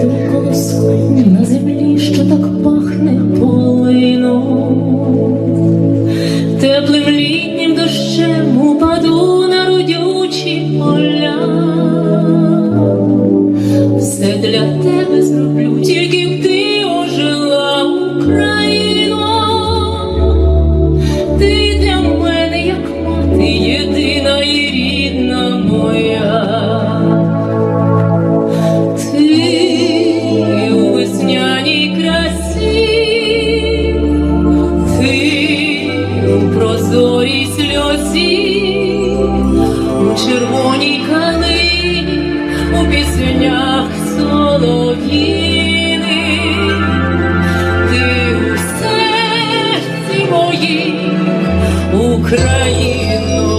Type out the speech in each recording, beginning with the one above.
йду коло на землі, що так пахне поле. полях солов'їни, ти серці моїй Україно.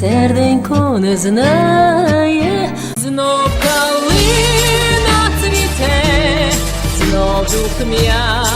серденько не знає, знов калина цвіте, знов духм'я.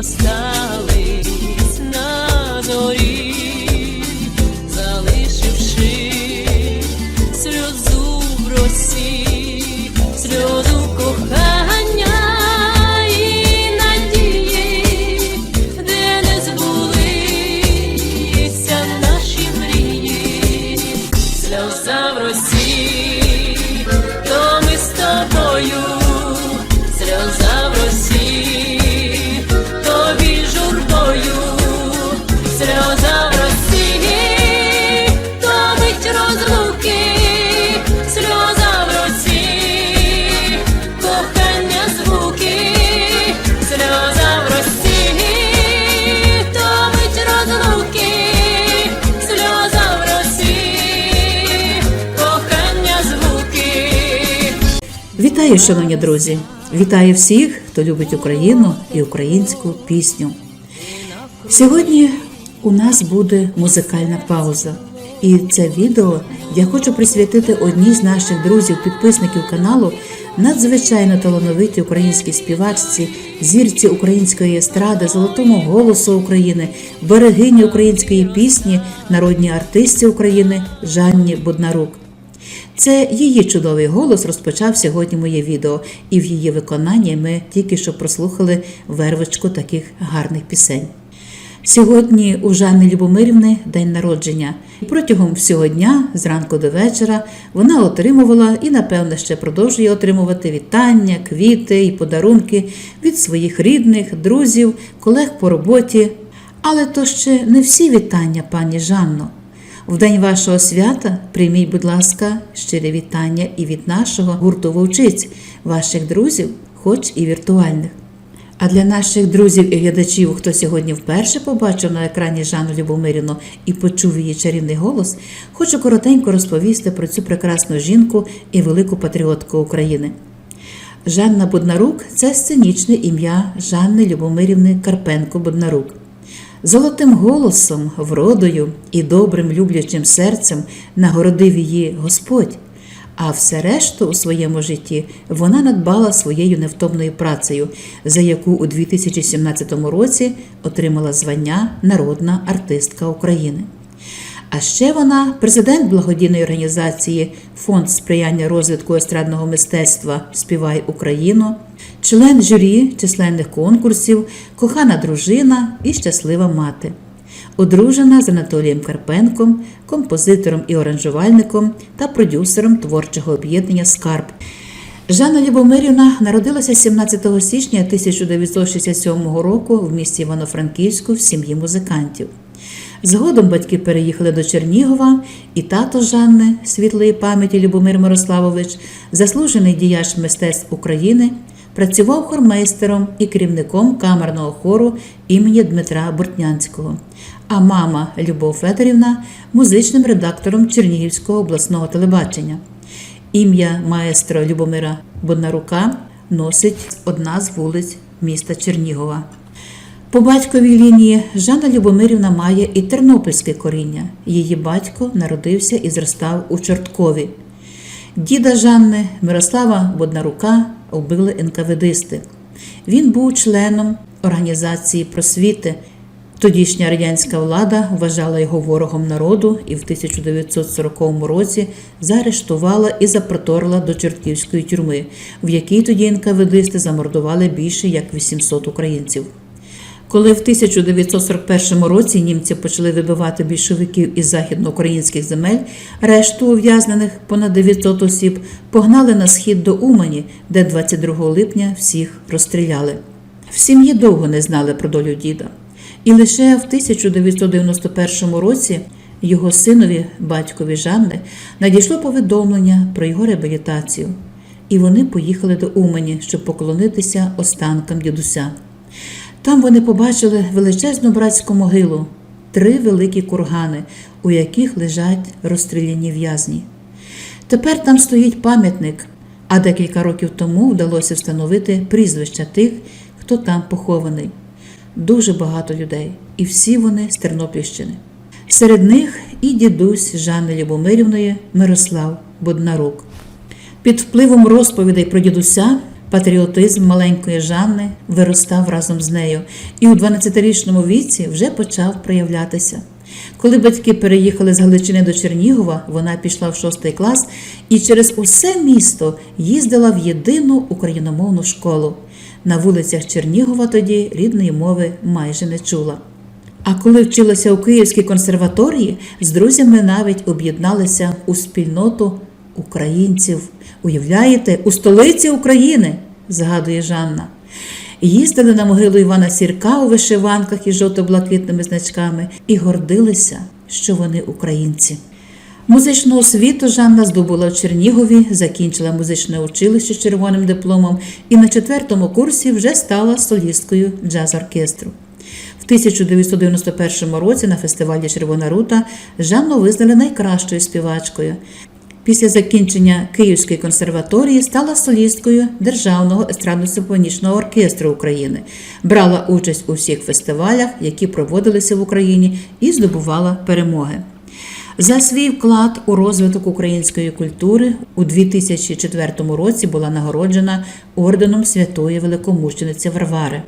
nostalgia. Вітаю, шановні друзі! Вітаю всіх, хто любить Україну і українську пісню. Сьогодні у нас буде музикальна пауза, і це відео я хочу присвятити одній з наших друзів-підписників каналу, надзвичайно талановитій українській співачці, зірці української естради, золотому голосу України, берегині української пісні, народній артисті України Жанні Боднарук. Це її чудовий голос розпочав сьогодні моє відео, і в її виконанні ми тільки що прослухали вервочку таких гарних пісень. Сьогодні у Жанни Любомирівни день народження. І протягом всього дня, зранку до вечора, вона отримувала і, напевне, ще продовжує отримувати вітання, квіти і подарунки від своїх рідних, друзів, колег по роботі. Але то ще не всі вітання, пані Жанно. В день вашого свята прийміть, будь ласка, щирі вітання і від нашого гурту вовчиць, ваших друзів, хоч і віртуальних. А для наших друзів і глядачів, хто сьогодні вперше побачив на екрані Жанну Любомирівну і почув її чарівний голос, хочу коротенько розповісти про цю прекрасну жінку і велику патріотку України. Жанна Буднарук це сценічне ім'я Жанни Любомирівни Карпенко Буднарук. Золотим голосом, вродою і добрим люблячим серцем нагородив її Господь, а все решту у своєму житті вона надбала своєю невтомною працею, за яку у 2017 році отримала звання Народна артистка України. А ще вона президент благодійної організації Фонд сприяння розвитку естрадного мистецтва Співай Україну, член журі численних конкурсів, кохана дружина і щаслива мати. Одружена з Анатолієм Карпенком, композитором і оранжувальником та продюсером творчого об'єднання Скарб. Жанна Любомирівна народилася 17 січня 1967 року в місті Івано-Франківську в сім'ї музикантів. Згодом батьки переїхали до Чернігова, і тато Жанни, світлої пам'яті Любомир Мирославович, заслужений діяч мистецтв України, працював хормейстером і керівником камерного хору імені Дмитра Бортнянського. А мама Любов Федорівна музичним редактором Чернігівського обласного телебачення. Ім'я маестро Любомира Боднарука носить одна з вулиць міста Чернігова. По батьковій лінії Жанна Любомирівна має і тернопільське коріння. Її батько народився і зростав у Чорткові. Діда Жанни Мирослава Боднарука вбили НКВДисти. Він був членом організації просвіти. Тодішня радянська влада вважала його ворогом народу і в 1940 році заарештувала і запроторила до Чортківської тюрми, в якій тоді НКВДисти замордували більше як 800 українців. Коли в 1941 році німці почали вибивати більшовиків із західноукраїнських земель, решту ув'язнених понад 900 осіб погнали на схід до Умані, де 22 липня всіх розстріляли. В сім'ї довго не знали про долю діда. І лише в 1991 році його синові, батькові Жанни, надійшло повідомлення про його реабілітацію, і вони поїхали до Умані, щоб поклонитися останкам дідуся. Там вони побачили величезну братську могилу, три великі кургани, у яких лежать розстріляні в'язні. Тепер там стоїть пам'ятник, а декілька років тому вдалося встановити прізвища тих, хто там похований. Дуже багато людей, і всі вони з Тернопільщини. Серед них і дідусь Жанни Любомирівної Мирослав Боднарук. Під впливом розповідей про дідуся патріотизм маленької Жанни виростав разом з нею і у 12-річному віці вже почав проявлятися. Коли батьки переїхали з Галичини до Чернігова, вона пішла в шостий клас і через усе місто їздила в єдину україномовну школу. На вулицях Чернігова тоді рідної мови майже не чула. А коли вчилася у Київській консерваторії, з друзями навіть об'єдналися у спільноту українців. Уявляєте, у столиці України, згадує Жанна. Їздили на могилу Івана Сірка у вишиванках із жовто-блакитними значками і гордилися, що вони українці. Музичну освіту Жанна здобула в Чернігові, закінчила музичне училище з червоним дипломом і на четвертому курсі вже стала солісткою джаз-оркестру. В 1991 році на фестивалі Червона рута Жанну визнали найкращою співачкою. Після закінчення Київської консерваторії стала солісткою Державного естрадно-симфонічного оркестру України, брала участь у всіх фестивалях, які проводилися в Україні, і здобувала перемоги. За свій вклад у розвиток української культури у 2004 році була нагороджена орденом Святої Великомучениці Варвари.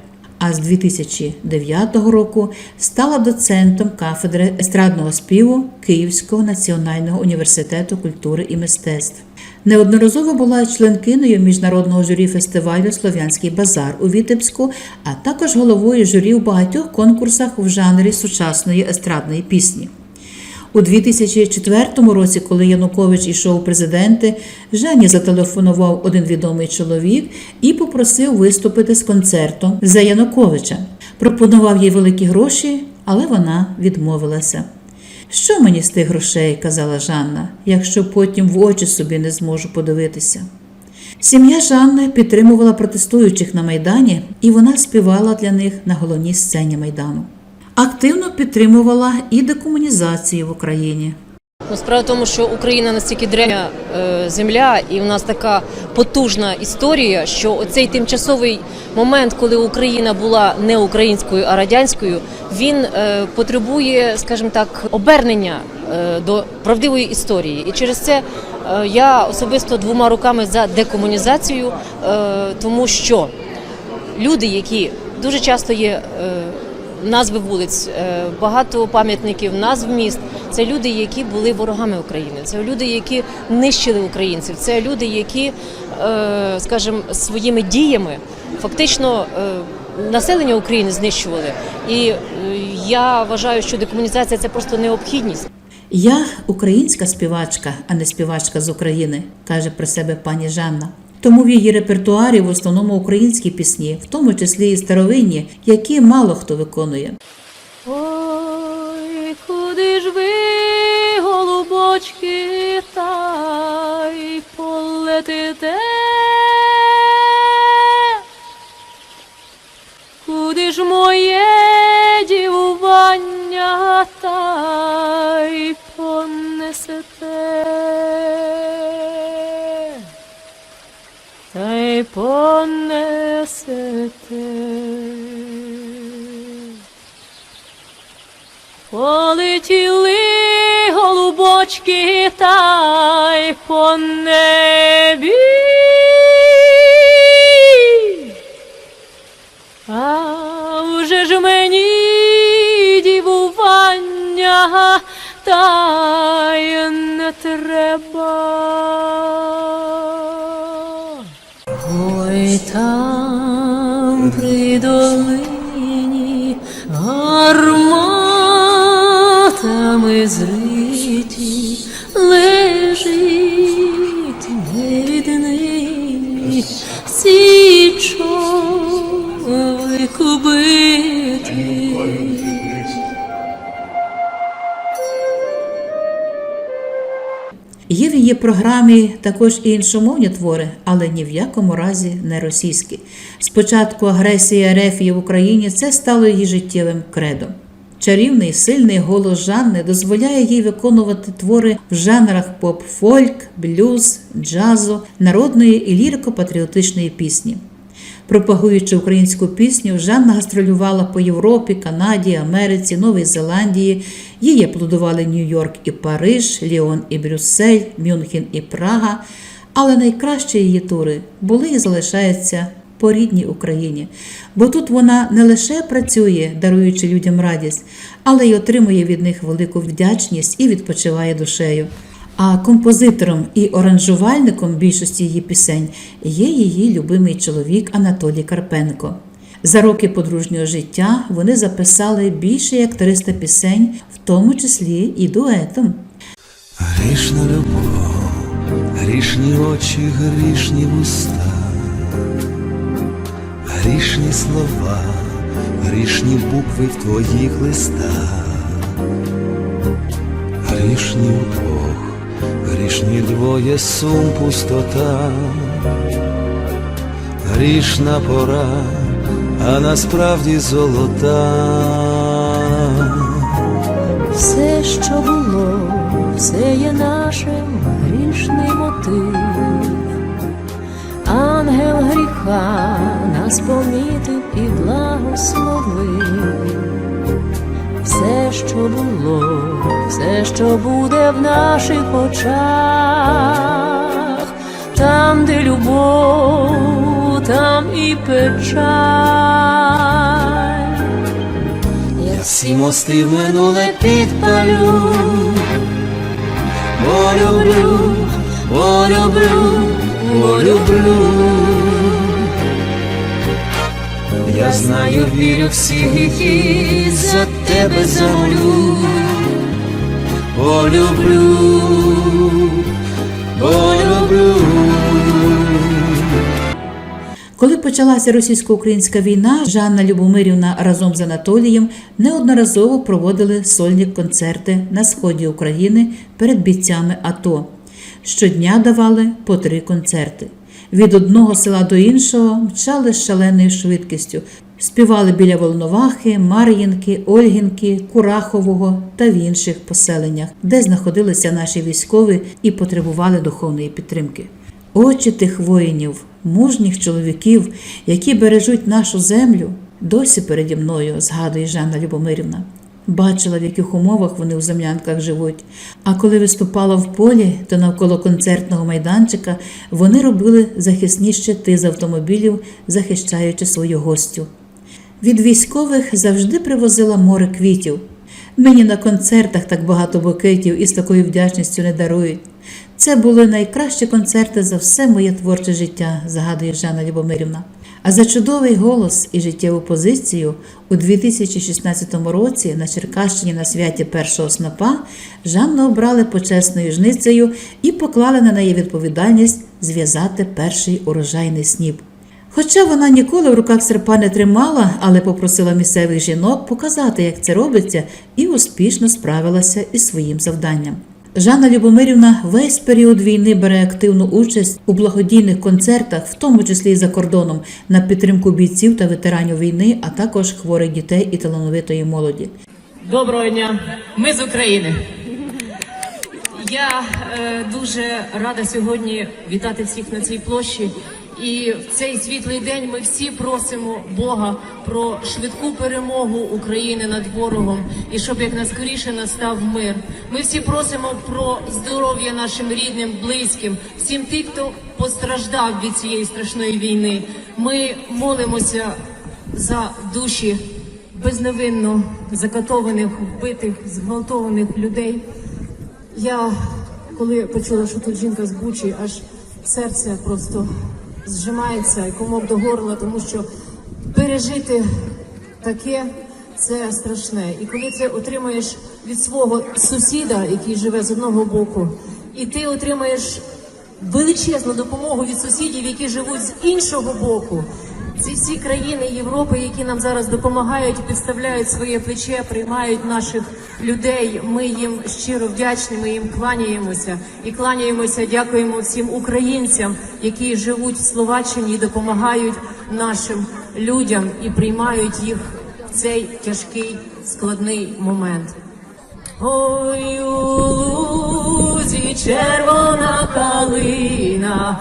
А з 2009 року стала доцентом кафедри естрадного співу Київського національного університету культури і мистецтв. Неодноразово була членкиною міжнародного журі фестивалю Слов'янський базар у Вітебську, а також головою журі в багатьох конкурсах в жанрі сучасної естрадної пісні. У 2004 році, коли Янукович ішов у президенти, Жені зателефонував один відомий чоловік і попросив виступити з концертом за Януковича. Пропонував їй великі гроші, але вона відмовилася. Що мені з тих грошей, казала Жанна, якщо потім в очі собі не зможу подивитися. Сім'я Жанни підтримувала протестуючих на Майдані, і вона співала для них на головній сцені Майдану. Активно підтримувала і декомунізацію в Україні. Ну, справа в тому, що Україна настільки древня е, земля, і у нас така потужна історія, що оцей тимчасовий момент, коли Україна була не українською, а радянською, він е, потребує, скажімо так, обернення е, до правдивої історії. І через це я особисто двома руками за декомунізацію, тому що люди, які дуже часто є назви вулиць, е, багато пам'ятників, назв міст. Це люди, які були ворогами України. Це люди, які нищили українців. Це люди, які, е, скажімо, своїми діями фактично е, населення України знищували. І я вважаю, що декомунізація це просто необхідність. Я українська співачка, а не співачка з України, каже про себе пані Жанна. Тому в її репертуарі в основному українські пісні, в тому числі і старовинні, які мало хто виконує. Ой, куди ж ви, голубочки, та й полетите? Куди ж моє дівування та Полетіли голубочки та й по небі. А вже ж мені дівування та й не треба. Ой, там при долині гарматами зриті Є програмі також і іншомовні твори, але ні в якому разі не російські. Спочатку агресія Рефії в Україні це стало її життєвим кредом. Чарівний сильний голос Жанни дозволяє їй виконувати твори в жанрах поп-фольк, блюз, джазу, народної і лірико-патріотичної пісні. Пропагуючи українську пісню, Жанна гастролювала по Європі, Канаді, Америці, Новій Зеландії. Її аплодували Нью-Йорк і Париж, Ліон і Брюссель, Мюнхен і Прага. Але найкращі її тури були і залишаються по рідній Україні, бо тут вона не лише працює, даруючи людям радість, але й отримує від них велику вдячність і відпочиває душею. А композитором і оранжувальником більшості її пісень є її любимий чоловік Анатолій Карпенко. За роки подружнього життя вони записали більше як 300 пісень, в тому числі і дуетом. Грішна любов, грішні очі, грішні вуста, грішні слова, грішні букви в твоїх листах, грішні удвох, грішні двоє сум пустота, грішна пора, а насправді золота. Все, що було, все є нашим грішний мотив. Ангел гріха нас помітив і благословив. все, що було, все, що буде в наших очах, там, де любов, там і печаль. Я всі мости в минуле підпалю, бо люблю, бо люблю, бо люблю. Я знаю, вірю всі гріхи, за тебе замолю, бо люблю, бо люблю. Коли почалася російсько-українська війна, Жанна Любомирівна разом з Анатолієм неодноразово проводили сольні концерти на сході України перед бійцями АТО. Щодня давали по три концерти. Від одного села до іншого мчали з шаленою швидкістю. Співали біля Волновахи, Мар'їнки, Ольгінки, Курахового та в інших поселеннях, де знаходилися наші військові і потребували духовної підтримки. Очі тих воїнів, мужніх чоловіків, які бережуть нашу землю, досі переді мною, згадує Жанна Любомирівна. Бачила, в яких умовах вони у землянках живуть. А коли виступала в полі, то навколо концертного майданчика вони робили захисні щити з автомобілів, захищаючи свою гостю. Від військових завжди привозила море квітів. Мені на концертах так багато букетів і з такою вдячністю не дарують. Це були найкращі концерти за все моє творче життя, згадує Жанна Любомирівна. А за чудовий голос і життєву позицію у 2016 році на Черкащині на святі першого снопа Жанну обрали почесною жницею і поклали на неї відповідальність зв'язати перший урожайний сніп. Хоча вона ніколи в руках серпа не тримала, але попросила місцевих жінок показати, як це робиться, і успішно справилася із своїм завданням. Жанна Любомирівна весь період війни бере активну участь у благодійних концертах, в тому числі і за кордоном, на підтримку бійців та ветеранів війни, а також хворих дітей і талановитої молоді. Доброго дня, ми з України. Я е, дуже рада сьогодні вітати всіх на цій площі. І в цей світлий день ми всі просимо Бога про швидку перемогу України над ворогом і щоб якнайскоріше настав мир. Ми всі просимо про здоров'я нашим рідним, близьким, всім тим, хто постраждав від цієї страшної війни. Ми молимося за душі безневинно закатованих, вбитих, зґвалтованих людей. Я коли почула, що тут жінка з Бучі, аж серце просто зжимається і комок до горла, тому що пережити таке це страшне. І коли ти отримаєш від свого сусіда, який живе з одного боку, і ти отримаєш величезну допомогу від сусідів, які живуть з іншого боку. Ці всі країни Європи, які нам зараз допомагають, підставляють своє плече, приймають наших людей. Ми їм щиро вдячні. Ми їм кланяємося і кланяємося. Дякуємо всім українцям, які живуть в Словаччині і допомагають нашим людям і приймають їх в цей тяжкий складний момент. Ой, у лузі червона калина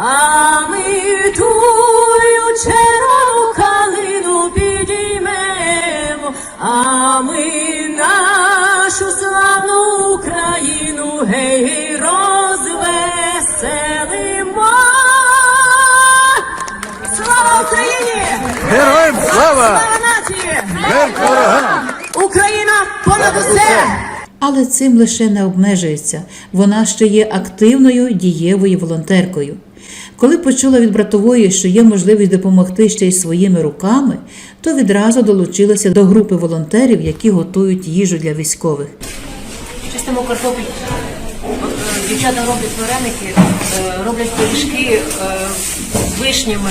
а ми тую червону калину підіймемо, а ми нашу славну Україну гей розвеселимо. Слава Україні! Героям слава! Слава нації! Ворогам! Україна понад усе! Але цим лише не обмежується. Вона ще є активною дієвою волонтеркою. Коли почула від братової, що є можливість допомогти ще й своїми руками, то відразу долучилася до групи волонтерів, які готують їжу для військових. Чистимо картоплю. Е, Дівчата роблять вареники, е, роблять пиріжки е, з вишнями,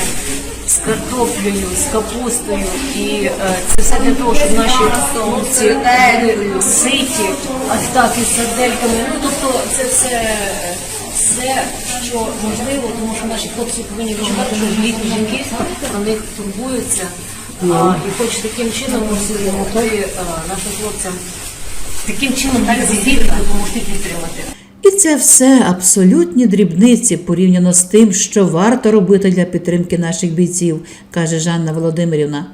з картоплею, з капустою. І е, це все для того, щоб наші хлопці ситі, а так і з сардельками. Ну тобто це все, е, все, що можливо, тому що наші хлопці повинні відчувати, що літні жінки про них турбуються. А, і хоч таким чином ми готові нашим хлопцям таким чином так зігріти, допомогти підтримати. І це все абсолютні дрібниці порівняно з тим, що варто робити для підтримки наших бійців, каже Жанна Володимирівна.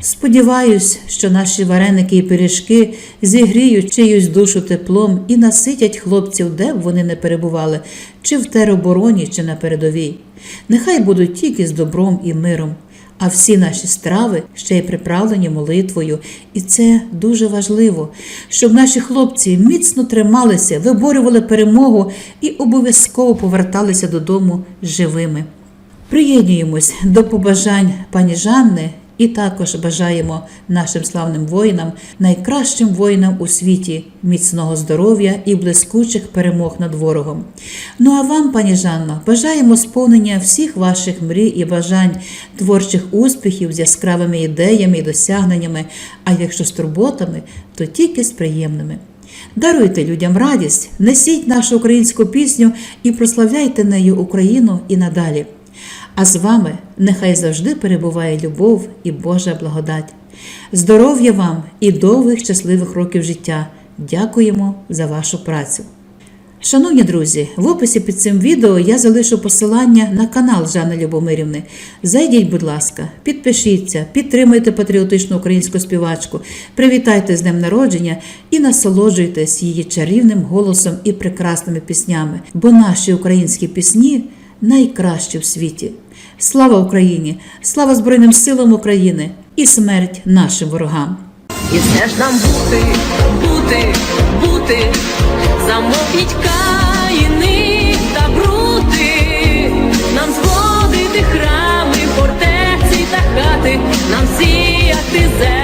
Сподіваюсь, що наші вареники і пиріжки зігріють чиюсь душу теплом і наситять хлопців, де б вони не перебували, чи в теробороні, чи на передовій. Нехай будуть тільки з добром і миром. А всі наші страви ще й приправлені молитвою, і це дуже важливо, щоб наші хлопці міцно трималися, виборювали перемогу і обов'язково поверталися додому живими. Приєднуємось до побажань пані Жанни і також бажаємо нашим славним воїнам, найкращим воїнам у світі, міцного здоров'я і блискучих перемог над ворогом. Ну а вам, пані Жанно, бажаємо сповнення всіх ваших мрій і бажань, творчих успіхів з яскравими ідеями і досягненнями, а якщо з турботами, то тільки з приємними. Даруйте людям радість, несіть нашу українську пісню і прославляйте нею Україну і надалі. А з вами нехай завжди перебуває любов і Божа благодать. Здоров'я вам і довгих щасливих років життя. Дякуємо за вашу працю. Шановні друзі, в описі під цим відео я залишу посилання на канал Жанни Любомирівни. Зайдіть, будь ласка, підпишіться, підтримуйте патріотичну українську співачку, привітайте з днем народження і насолоджуйтесь її чарівним голосом і прекрасними піснями, бо наші українські пісні найкращі в світі. Слава Україні! Слава Збройним силам України і смерть нашим ворогам! І все ж нам бути, бути, бути, замовіть каїни та брути, нам зводити храми, фортеці та хати, нам сіяти землю.